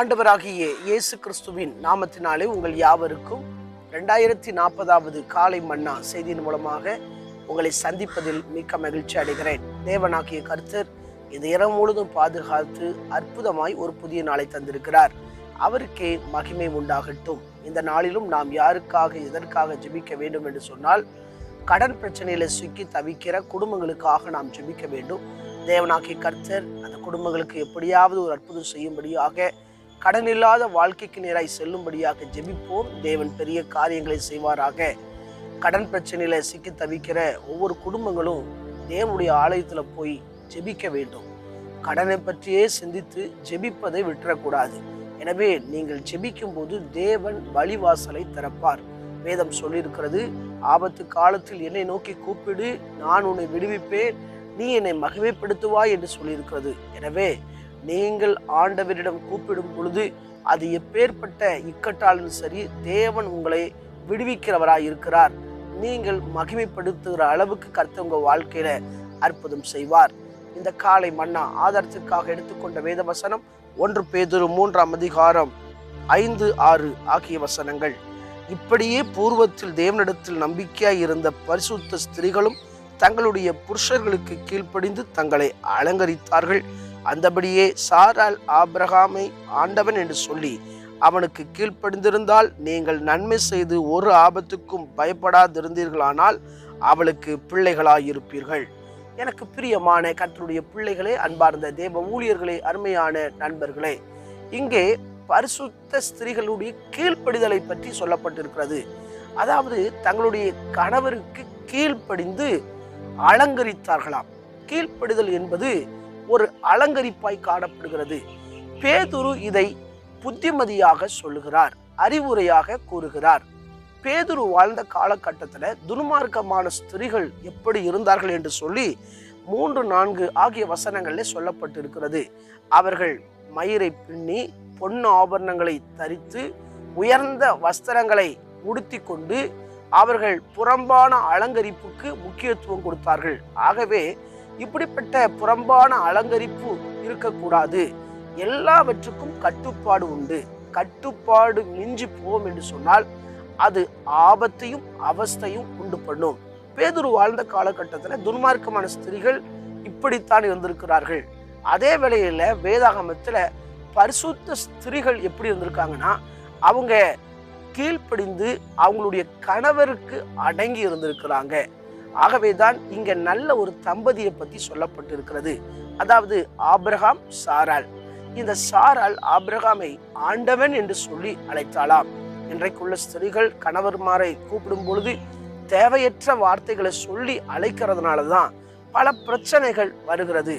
ஆண்டவராகிய இயேசு கிறிஸ்துவின் நாமத்தினாலே உங்கள் யாவருக்கும் ரெண்டாயிரத்தி நாற்பதாவது காலை மன்னா செய்தியின் மூலமாக உங்களை சந்திப்பதில் மிக்க மகிழ்ச்சி அடைகிறேன். தேவனாகிய கர்த்தர் இந்த இரவு முழுதும் பாதுகாத்து அற்புதமாய் ஒரு புதிய நாளை தந்திருக்கிறார். அவருக்கே மகிமை உண்டாகட்டும். இந்த நாளிலும் நாம் யாருக்காக எதற்காக ஜெபிக்க வேண்டும் என்று சொன்னால் கடன் பிரச்சனையில சிக்கி தவிக்கிற குடும்பங்களுக்காக நாம் ஜெபிக்க வேண்டும். தேவனாகிய கர்த்தர் அந்த குடும்பங்களுக்கு எப்படியாவது ஒரு அற்புதம் செய்யும்படியாக கடன் இல்லாத வாழ்க்கைக்கு நேராய் செல்லும்படியாக ஜெபிப்போம். தேவன் பெரிய காரியங்களை செய்வாராக. கடன் பிரச்சனையில சிக்கி தவிக்கிற ஒவ்வொரு குடும்பங்களும் தேவனுடைய ஆலயத்தில் போய் ஜெபிக்க வேண்டும். கடனை பற்றியே சிந்தித்து ஜெபிப்பதை விட்டுறக்கூடாது. எனவே நீங்கள் ஜெபிக்கும் போது தேவன் வழிவாசலை திறப்பார். வேதம் சொல்லியிருக்கிறது ஆபத்து காலத்தில் என்னை நோக்கி கூப்பிடு நான் உன்னை விடுவிப்பேன் நீ என்னை மகிமைப்படுத்துவாய் என்று சொல்லியிருக்கிறது. எனவே நீங்கள் ஆண்டவரிடம் கூப்பிடும் பொழுது அது எப்பேற்பட்ட இக்கட்டாலும் சரி தேவன் உங்களை விடுவிக்கிறவராய் இருக்கிறார் நீங்கள் மகிமைப்படுத்துகிற அளவுக்கு கர்த்தர் உங்கள் வாழ்க்கையில அற்புதம் செய்வார். இந்த காலை மன்னா ஆதாரத்திற்காக எடுத்துக்கொண்ட வேத வசனம் ஒன்று பேதொரு மூன்றாம் அதிகாரம் ஐந்து ஆறு ஆகிய வசனங்கள். இப்படியே பூர்வத்தில் தேவனிடத்தில் நம்பிக்கையாய் இருந்த பரிசுத்த ஸ்திரீகளும் தங்களுடைய புருஷர்களுக்கு கீழ்ப்படிந்து தங்களை அலங்கரித்தார்கள். அந்தபடியே சாரால் ஆப்ரஹாமை ஆண்டவன் என்று சொல்லி அவனுக்கு கீழ்ப்படிந்திருந்தால் நீங்கள் நன்மை செய்து ஒரு ஆபத்துக்கும் பயப்படாதிருந்தீர்களானால் அவளுக்கு பிள்ளைகளாயிருப்பீர்கள். எனக்கு பிரியமான கற்றுடைய பிள்ளைகளே அன்பார்ந்த தேவ ஊழியர்களே அருமையான நண்பர்களே இங்கே பரிசுத்த ஸ்திரீகளுடைய கீழ்ப்படிதலை பற்றி சொல்லப்பட்டிருக்கிறது. அதாவது தங்களுடைய கணவருக்கு கீழ்ப்படிந்து அலங்கரித்தார்களாம். கீழ்ப்படிதல் என்பது ஒரு அலங்கரிப்பாய் காணப்படுகிறது. பேதுரு இதை புத்திமதியாக சொல்லுகிறார் அறிவுரையாக கூறுகிறார். பேதுரு வாழ்ந்த காலகட்டத்தில் துன்மார்க்கமான ஸ்திரிகள் எப்படி இருந்தார்கள் என்று சொல்லி மூன்று நான்கு ஆகிய வசனங்களில் சொல்லப்பட்டிருக்கிறது. அவர்கள் மயிரை பின்னி பொன்னு ஆபரணங்களை தரித்து உயர்ந்த வஸ்திரங்களை உடுத்தி கொண்டு அவர்கள் புறம்பான அலங்கரிப்புக்கு முக்கியத்துவம் கொடுத்தார்கள். ஆகவே இப்படிப்பட்ட புறம்பான அலங்கரிப்பு இருக்கக்கூடாது. எல்லாவற்றுக்கும் கட்டுப்பாடு உண்டு. கட்டுப்பாடு மிஞ்சி போவோம் என்று சொன்னால் அது ஆபத்தையும் அவஸ்தையும் உண்டு பண்ணும். பேதுரு வாழ்ந்த காலகட்டத்தில் துன்மார்க்கமான ஸ்திரீகள் இப்படித்தான் இருந்திருக்கிறார்கள். அதே வேளையில் வேதாகமத்தில் பரிசுத்த ஸ்திரிகள் எப்படி இருந்திருக்காங்கன்னா அவங்க கீழ்ப்படிந்து அவங்களுடைய கணவருக்கு அடங்கி இருந்திருக்கிறாங்க. ஆகவேதான் இங்க நல்ல ஒரு தம்பதியை பத்தி சொல்லப்பட்டிருக்கிறது. அதாவது ஆப்ரஹாம் சாரால் இந்த சாரால் ஆப்ரஹாமை ஆண்டவன் என்று சொல்லி அழைத்தாளாம். இன்றைக்குள்ள ஸ்திரீகள் கணவர்மாரை கூப்பிடும் பொழுது தேவையற்ற வார்த்தைகளை சொல்லி அழைக்கிறதுனால தான் பல பிரச்சனைகள் வருகிறது.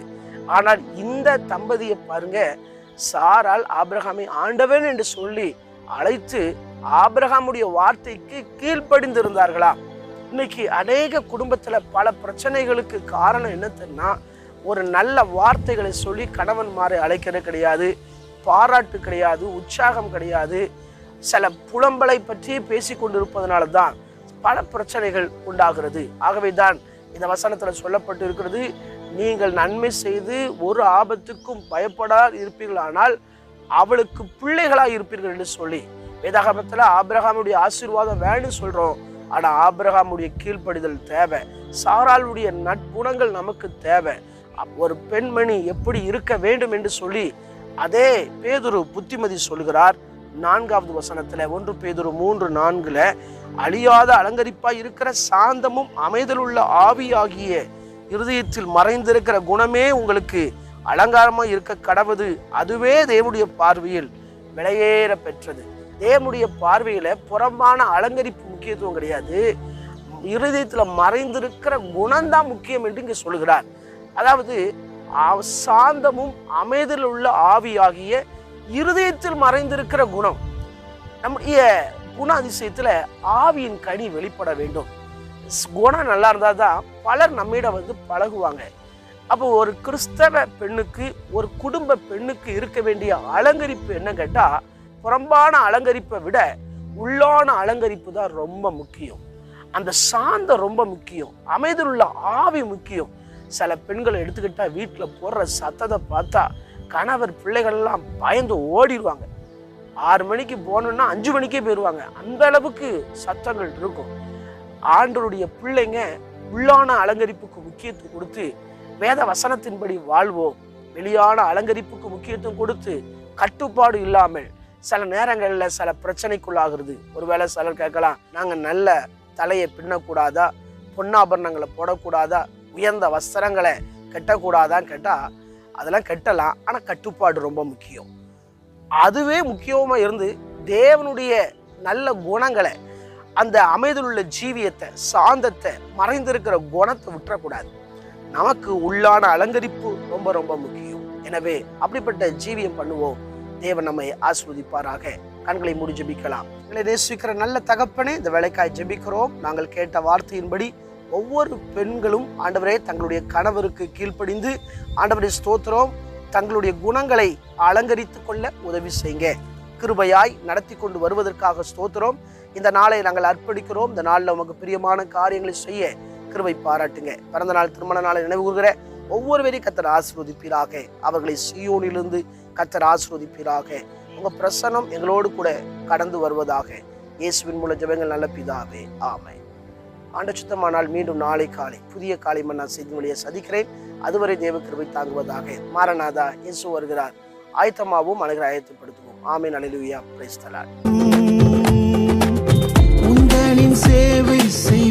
ஆனால் இந்த தம்பதியை பாருங்க சாரால் ஆப்ரஹாமை ஆண்டவன் என்று சொல்லி அழைத்து ஆப்ரஹாமுடைய வார்த்தைக்கு கீழ்ப்படிந்திருந்தார்களாம். இன்னைக்கு அநேக குடும்பத்தில் பல பிரச்சனைகளுக்கு காரணம் என்னத்துன்னா ஒரு நல்ல வார்த்தைகளை சொல்லி கணவன்மாரை அழைக்கிறது கிடையாது பாராட்டு கிடையாது உற்சாகம் கிடையாது. சில புலம்பலை பற்றி பேசி கொண்டிருப்பதனால தான் பல பிரச்சனைகள் உண்டாகிறது. ஆகவே தான் இந்த வசனத்தில் சொல்லப்பட்டு இருக்கிறது நீங்கள் நன்மை செய்து ஒரு ஆபத்துக்கும் பயப்படாது இருப்பீர்களானால் அவளுக்கு பிள்ளைகளாக இருப்பீர்கள் என்று சொல்லி. வேதாகமத்தில் ஆபிரகாமுடைய ஆசீர்வாதம் வேணும்னு சொல்கிறோம் ஆனால் ஆபிரகாமுடைய கீழ்ப்படிதல் தேவை. சாராளுடைய நட்புணங்கள் நமக்கு தேவை. ஒரு பெண்மணி எப்படி இருக்க வேண்டும் என்று சொல்லி அதே பேதுரு புத்திமதி சொல்கிறார். நான்காவது வசனத்தில் ஒன்று பேதுரு மூன்று நான்கில் அழியாத அலங்கரிப்பாக இருக்கிற சாந்தமும் அமைதலுள்ள ஆவியாகிய இருதயத்தில் மறைந்திருக்கிற குணமே உங்களுக்கு அலங்காரமாக இருக்க கடவுது. அதுவே தேவனுடைய பார்வையில் விலையேற பெற்றது. தேவனுடைய பார்வையில் புறம்பான அலங்கரிப்பு முக்கியத்துவம் கிடையாது. இருதயத்தில் மறைந்திருக்கிற குணம்தான் முக்கியம் என்று இங்கே சொல்கிறார் அதாவது சாந்தமும் அமைதியில் உள்ள ஆவியாகிய இருதயத்தில் மறைந்திருக்கிற குணம். நம்முடைய குண அதிசயத்தில் ஆவியின் கனி வெளிப்பட வேண்டும். ஸ்- குணம் நல்லா இருந்தால் தான் பலர் நம்மிடம் வந்து பழகுவாங்க. அப்போ ஒரு கிறிஸ்தவ பெண்ணுக்கு ஒரு குடும்ப பெண்ணுக்கு இருக்க வேண்டிய அலங்கரிப்பு என்ன கேட்டால் புறம்பான அலங்கரிப்பை விட உள்ளான அலங்கரிப்பு தான் ரொம்ப முக்கியம். அந்த சாந்தம் ரொம்ப முக்கியம். அமைதியில் உள்ள ஆவி முக்கியம். சில பெண்களை எடுத்துக்கிட்டால் வீட்டில் போடுற சத்தத்தை பார்த்தா கணவர் பிள்ளைகள்லாம் பயந்து ஓடிடுவாங்க. ஆறு மணிக்கு போகணுன்னா அஞ்சு மணிக்கே போயிடுவாங்க. அந்த அளவுக்கு சத்தங்கள் இருக்கும். ஆண்டருடைய பிள்ளைங்க உள்ளான அலங்கரிப்புக்கு முக்கியத்துவம் கொடுத்து வேத வசனத்தின்படி வாழ்வோம். வெளியான அலங்கரிப்புக்கு முக்கியத்துவம் கொடுத்து கட்டுப்பாடு இல்லாமல் சில நேரங்களில் சில பிரச்சனைக்குள்ளாகிறது. ஒருவேளை சிலர் கேட்கலாம் நாங்கள் நல்ல தலையை பின்னக்கூடாதா? பொன்னாபரணங்களை போடக்கூடாதா? உயர்ந்த வஸ்திரங்களை கட்டக்கூடாதான்னு கேட்டால் அதெல்லாம் கட்டலாம். ஆனால் கட்டுப்பாடு ரொம்ப முக்கியம். அதுவே முக்கியமாக இருந்து தேவனுடைய நல்ல குணங்களை அந்த அமைதியிலுள்ள ஜீவியத்தை சாந்தத்தை மறைந்திருக்கிற குணத்தை விட்டுறக்கூடாது. நமக்கு உள்ளான அலங்கரிப்பு ரொம்ப ரொம்ப முக்கியம். எனவே அப்படிப்பட்ட ஜீவியம் பண்ணுவோம். தேவன் நம்மை ஆஸ்வதிப்பாராக. கண்களை மூடி ஜெபிக்கலாம். எங்களை நேசிக்கிற நல்ல தகப்பனே இந்த வேலைக்காய் ஜெபிக்கிறோம். நாங்கள் கேட்ட வார்த்தையின்படி ஒவ்வொரு பெண்களும் ஆண்டவரே தங்களுடைய கணவருக்கு கீழ்ப்படிந்து ஆண்டவரை ஸ்தோத்திரம். தங்களுடைய குணங்களை அலங்கரித்து கொள்ள உதவி செய்யுங்க. கிருபையாய் நடத்தி கொண்டு வருவதற்காக ஸ்தோத்திரம். இந்த நாளை நாங்கள் அர்ப்பணிக்கிறோம். இந்த நாளில் உமக்கு பிரியமான காரியங்களை செய்ய கிருபை பாராட்டுங்க. பிறந்த நாள் திருமண நாளை நினைவு கூறுகிற ஒவ்வொருவரையும் கத்தர் ஆசிர்வதிப்பீராக அவர்களை சியோனிலிருந்து கத்தர் ஆசீர்வதிப்பீராக. உங்கள் பிரசனம் எங்களோடு கூட கடந்து வருவதாக. இயேசுவின் மூல ஜெபங்கள் நல்ல பிதாவே. ஆமை ஆண்ட சுத்தமானால் மீண்டும் நாளை காலை புதிய காலை நான் செய்தி வழியை சதிக்கிறேன் அதுவரை தேவ கிருபை தாங்குவதாக மாரநாதா இயேசு வருகிறார். ஆயத்தமாகவும் அழகிற ஆயத்தப்படுத்துவோம். ஆமை நலிலுயா பிரைஸ்தலாட் உந்தனின் சேவை செய்